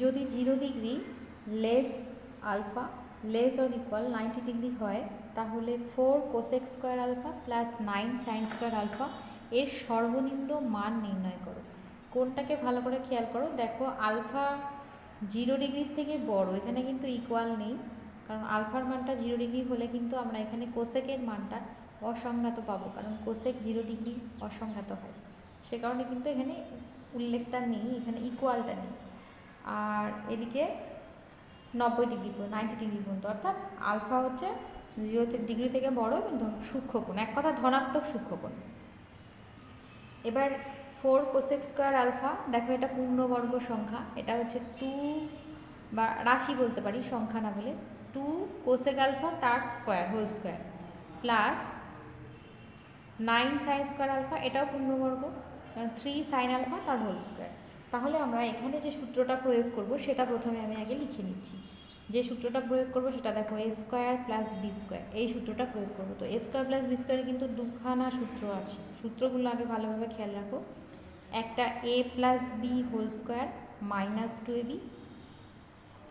যদি zero degree less alpha less or equal ninety degree হয়, তাহলে four cosec square alpha plus nine sine square alpha এর সর্বনিম্ন মান নির্ণয় করো। কোনটাকে ভালো করে খেয়াল করো? দেখো আলফা জিরো ডিগ্রির থেকে বড়, এখানে কিন্তু ইকুয়াল নেই, কারণ আলফার মানটা জিরো ডিগ্রি হলে কিন্তু আমরা এখানে কোসেকের মানটা অসংজ্ঞাত পাবো, কারণ কোসেক জিরো ডিগ্রি অসংজ্ঞাত হয়। সে কারণে কিন্তু এখানে উল্লেখটা নেই, এখানে ইকুয়ালটা নেই। আর এদিকে নব্বই ডিগ্রি পর্যন্ত নাইনটি ডিগ্রি পর্যন্ত, অর্থাৎ আলফা হচ্ছে জিরো ডিগ্রি থেকে বড় এবং ধ- সূক্ষ্মকোণ এক কথা ধনাত্মক সূক্ষ্মকোণ এবার ফোর কোসেক স্কোয়ার আলফা দেখো এটা পূর্ণবর্গ সংখ্যা, এটা হচ্ছে টু বা রাশি বলতে পারি, সংখ্যা না বলে টু কোসেক আলফা তার square whole square plus nine sine square alpha এটাও পূর্ণবর্গ, কারণ থ্রি সাইন আলফা তার হোল স্কোয়ার তাহলে আমরা এখানে যে সূত্রটা প্রয়োগ করব, সেটা প্রথমে আমি আগে লিখে নিচ্ছি। যে সূত্রটা প্রয়োগ করব, সেটা দেখো A square plus B square এই সূত্রটা প্রয়োগ করব। তো এ স্কোয়ার প্লাস বি স্কোয়ারে কিন্তু দুখানা সূত্র আছে। সূত্রগুলো আগে ভালোভাবে খেয়াল রাখো। একটা A plus B whole square minus two A B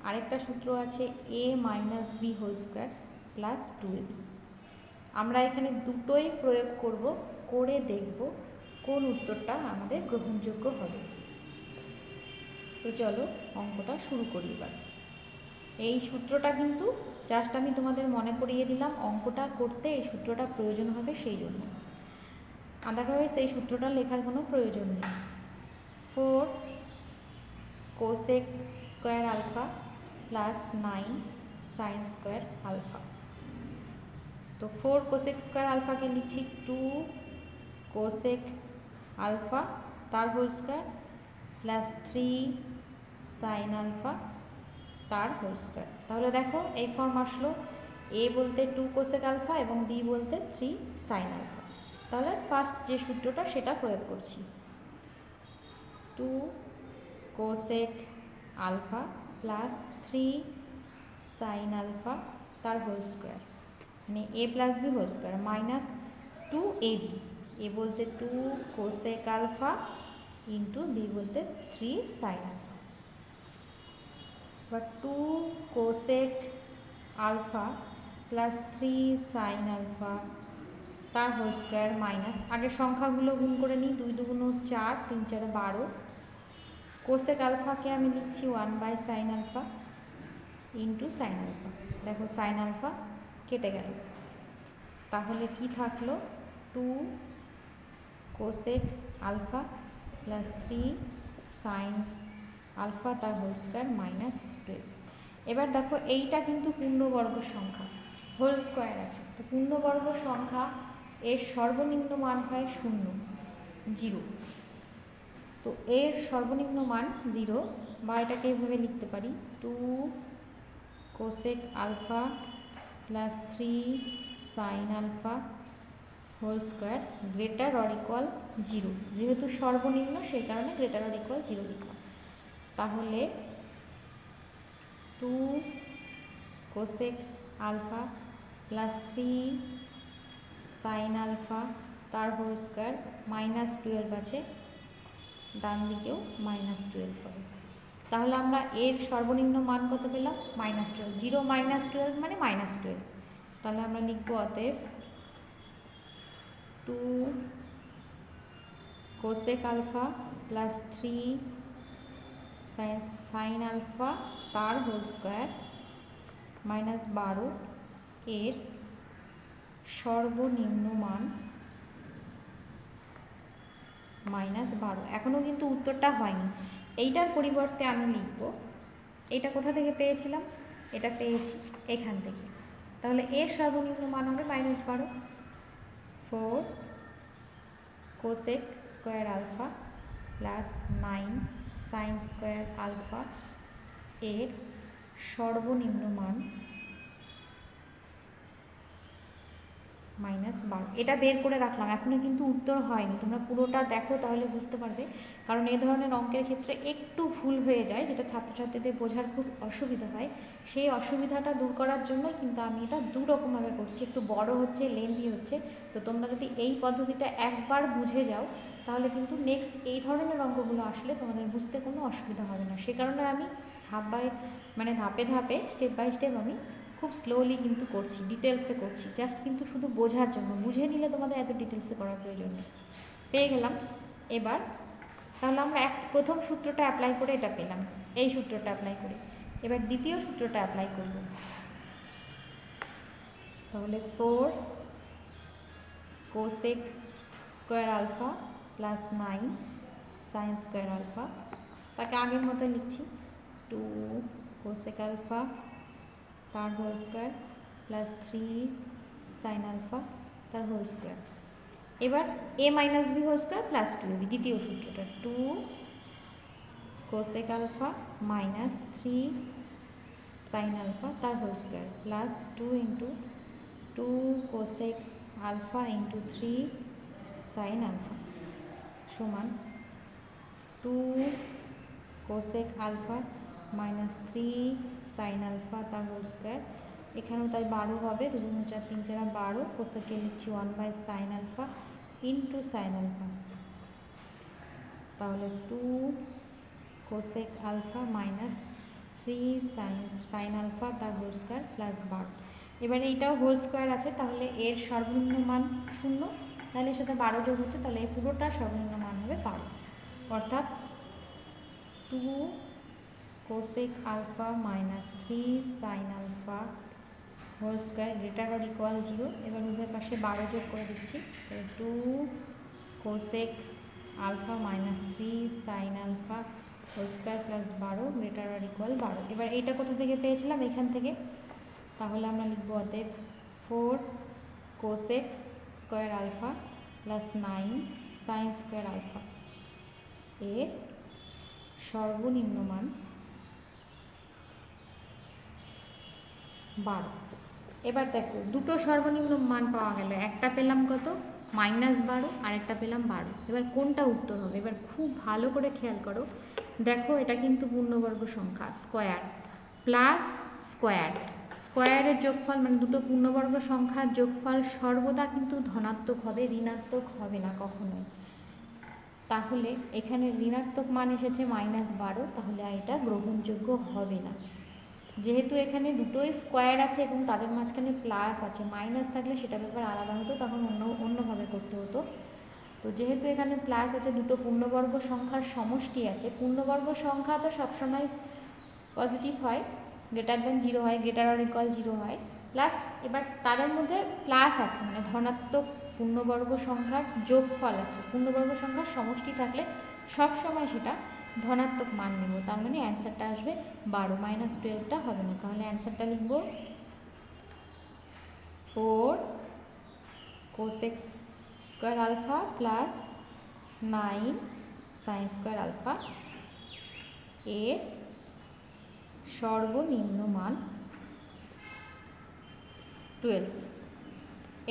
আরেকটা সূত্র আছে A minus B whole square plus two A B আমরা এখানে দুটোই প্রয়োগ করব, করে দেখব কোন উত্তরটা আমাদের গ্রহণযোগ্য হবে। তো চলো অঙ্কটা শুরু করি এবার। এই সূত্রটা কিন্তু জাস্ট আমি তোমাদের মনে করিয়ে দিলাম অঙ্কটা করতে এই সূত্রটা প্রয়োজন হবে সেই জন্য। আদারওয়াইজ এই সূত্রটা লেখার কোনো প্রয়োজন নেই। Four cosec square alpha plus nine sine square alpha তো ফোর কোসেক স্কোয়ার আলফাকে লিখছি টু কোসেক আলফা তার whole square plus three sine alpha তার হোল স্কোয়ার তাহলে দেখো, এই ফর্ম আসলো এ বলতে টু কোসেক আলফা এবং বি বলতে থ্রি সাইন আলফা তাহলে ফার্স্ট যে সূত্রটা, সেটা প্রয়োগ করছি। Two cosec alpha plus three sine alpha তার হোল স্কোয়ার মানে A plus B whole square minus two A B A বলতে two cosec alpha into B বলতে থ্রি সাইন আলফা এবার two cosec alpha plus three sine alpha তার whole square minus আগের সংখ্যাগুলো গুণ করে নিই, দুই দুগুণ চার, তিন চারে বারো। কোসেক আলফাকে আমি লিখছি one by sine alpha into sine alpha দেখো সাইন আলফা কেটে গেল। তাহলে কি থাকল? Two cosec alpha plus three sines alpha তার হোল স্কোয়ার মাইনাস এবার দেখো এইটা কিন্তু পূর্ণবর্গ সংখ্যা হোল স্কোয়ার আছে। তো পূর্ণবর্গ সংখ্যা এর সর্বনিম্ন মান হয় শূন্য জিরো তো এর সর্বনিম্ন মান জিরো বা এটাকে এভাবে লিখতে পারি two cosec alpha plus three sine alpha whole square greater or equal zero যেহেতু সর্বনিম্ন, সেই কারণে গ্রেটার অর ইকুয়াল জিরো লিখলাম। তাহলে two cosec alpha plus three sine alpha, তার হোল স্কোয়ার মাইনাস টুয়েলভ আছে। ডান দিকেও মাইনাস টুয়েলভ হবে। তাহলে আমরা এর সর্বনিম্ন মান কত পেলাম? Minus twelve zero minus twelve মানে মাইনাস টুয়েলভ তাহলে আমরা লিখব অতএব two cosec alpha plus three sine alpha তার হোল স্কোয়ার মাইনাস বারো এর সর্বনিম্ন মান মাইনাস বারো। এখনও কিন্তু উত্তরটা হয়নি। এইটার পরিবর্তে আমি লিখব। এটা কোথা থেকে পেয়েছিলাম? এটা পেয়েছি এখান থেকে। তাহলে এর সর্বনিম্ন মান হবে মাইনাস বারো। Four cosec square alpha plus nine sine square alpha এর সর্বনিম্ন মান মাইনাস বারো এটা বের করে রাখলাম এখনও কিন্তু উত্তর হয়নি। তোমরা পুরোটা দেখো তাহলে বুঝতে পারবে। কারণ এই ধরনের অঙ্কের ক্ষেত্রে একটু ভুল হয়ে যায়, যেটা ছাত্রছাত্রীদের বোঝার খুব অসুবিধা হয়। সেই অসুবিধাটা দূর করার জন্যই কিন্তু আমি এটা দু রকমভাবে করছি। একটু বড় হচ্ছে লেন্দি হচ্ছে। তো তোমরা যদি এই পদ্ধতিটা একবার বুঝে যাও, তাহলে কিন্তু নেক্সট এই ধরনের অঙ্কগুলো আসলে তোমাদের বুঝতে কোনো অসুবিধা হবে না। সে কারণে আমি ধাপ বাই মানে ধাপে ধাপে স্টেপ বাই স্টেপ আমি খুব স্লোলি কিন্তু করছি ডিটেলসে করছি। জাস্ট কিন্তু শুধু বোঝার জন্য। বুঝে নিলে তোমাদের এত ডিটেলসে করার প্রয়োজন নেই। পেয়ে গেলাম। এবার তাহলে আমরা এক, প্রথম সূত্রটা অ্যাপ্লাই করে এটা পেলাম। এই সূত্রটা অ্যাপ্লাই করে। এবার দ্বিতীয় সূত্রটা অ্যাপ্লাই করব। তাহলে four cosec square alpha plus nine sine square alpha তাকে আগের মতো লিখছি। টু কোসেক আলফা তার whole square plus three sine alpha তার হোল স্কোয়ার এবার A minus B whole square plus two B দ্বিতীয় সূত্রটা। Two cosec alpha minus three sine alpha তার whole square plus two into two cosec alpha into three sine alpha সমান two cosec alpha minus three sine alpha তার whole square এখানেও তাই বারো হবে দু দুগুণ চার তিন চারা বারো। কোসেকে লিখছি one by sine alpha into sine alpha তাহলে two cosec alpha minus three sine sine alpha তার হোল স্কোয়ার প্লাস বারো। এবারে এইটাও হোল স্কোয়ার আছে, তাহলে এর সর্বনিম্ন মান শূন্য। তাহলে এর সাথে বারো যোগ হচ্ছে, তাহলে এই পুরোটা সর্বনিম্ন মান হবে বারো। অর্থাৎ two cosec alpha minus three sine alpha whole square greater or equal zero এবার উভয় পাশে বারো যোগ করে দিচ্ছি two cosec alpha minus three sine alpha whole square plus বারো গ্রেটার অর ইকুয়াল বারো। এবার এইটা কোথা থেকে পেয়েছিলাম? এখান থেকে। তাহলে আমরা লিখব অতএব four cosec square alpha plus nine sine square alpha এর সর্বনিম্ন মান বারো। এবার দেখো, দুটো সর্বনিম্ন মান পাওয়া গেল। একটা পেলাম কত? মাইনাস বারো আর একটা পেলাম বারো। এবার কোনটা উত্তর হবে? এবার খুব ভালো করে খেয়াল করো। দেখো, এটা কিন্তু পূর্ণবর্গ সংখ্যা স্কোয়ার প্লাস স্কোয়ার স্কোয়ারের যোগফল মানে দুটো পূর্ণবর্গ সংখ্যার যোগফল, সর্বদা কিন্তু ধনাত্মক হবে, ঋণাত্মক হবে না কখনোই। তাহলে এখানে ঋণাত্মক মান এসেছে মাইনাস বারো, তাহলে এটা গ্রহণযোগ্য হবে না। যেহেতু এখানে দুটোই স্কোয়ার আছে এবং তাদের মাঝখানে প্লাস আছে মাইনাস থাকলে সেটা ব্যাপার আলাদা হতো, তখন অন্য, অন্যভাবে করতে হতো। তো যেহেতু এখানে প্লাস আছে, দুটো পূর্ণবর্গ সংখ্যার সমষ্টি আছে, পূর্ণবর্গ সংখ্যা তো সবসময় পজিটিভ হয় গ্রেটার দেন জিরো হয় গ্রেটার অর ইকুয়াল জিরো হয়। প্লাস এবার তাদের মধ্যে প্লাস আছে মানে ধনাত্মক পূর্ণবর্গ সংখ্যার যোগফল আছে, পূর্ণবর্গ সংখ্যার সমষ্টি থাকলে সব সময় সেটা ধনাত্মক মান নেব। তার মানে অ্যান্সারটা আসবে বারো মাইনাস টুয়েলভটা হবে না। তাহলে অ্যান্সারটা লিখব four cosecs square alpha plus nine sine square alpha এর সর্বনিম্ন মান টুয়েলভ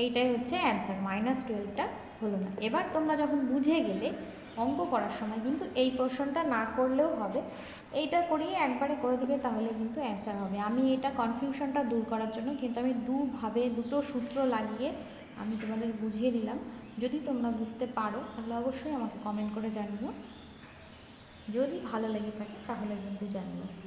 এইটাই হচ্ছে অ্যান্সার মাইনাস টুয়েলভটা হলো না। এবার তোমরা যখন বুঝে গেলে অঙ্ক করার সময় কিন্তু এই প্রশ্নটা না করলেও হবে। এইটা করিয়ে একবারে করে দিবে তাহলে কিন্তু অ্যান্সার হবে। আমি এটা কনফিউশনটা দূর করার জন্য কিন্তু আমি দুভাবে দুটো সূত্র লাগিয়ে আমি তোমাদের বুঝিয়ে দিলাম। যদি তোমরা বুঝতে পারো, তাহলে অবশ্যই আমাকে কমেন্ট করে জানিও। যদি ভালো লেগে থাকে, তাহলে কিন্তু জানিও।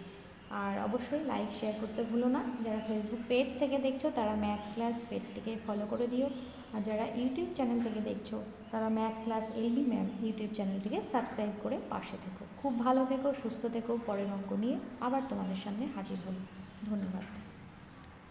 আর অবশ্যই লাইক শেয়ার করতে ভুলো না। যারা ফেসবুক পেজ থেকে দেখছ, তারা ম্যাথ ক্লাস পেজটিকে ফলো করে দিও। আর যারা ইউটিউব চ্যানেল থেকে দেখছ, তারা math class LB ma'am YouTube চ্যানেলটিকে সাবস্ক্রাইব করে পাশে থেকো। খুব ভালো থেকো, সুস্থ থেকো, পরের অঙ্ক নিয়ে আবার তোমাদের সামনে হাজির হল ধন্যবাদ।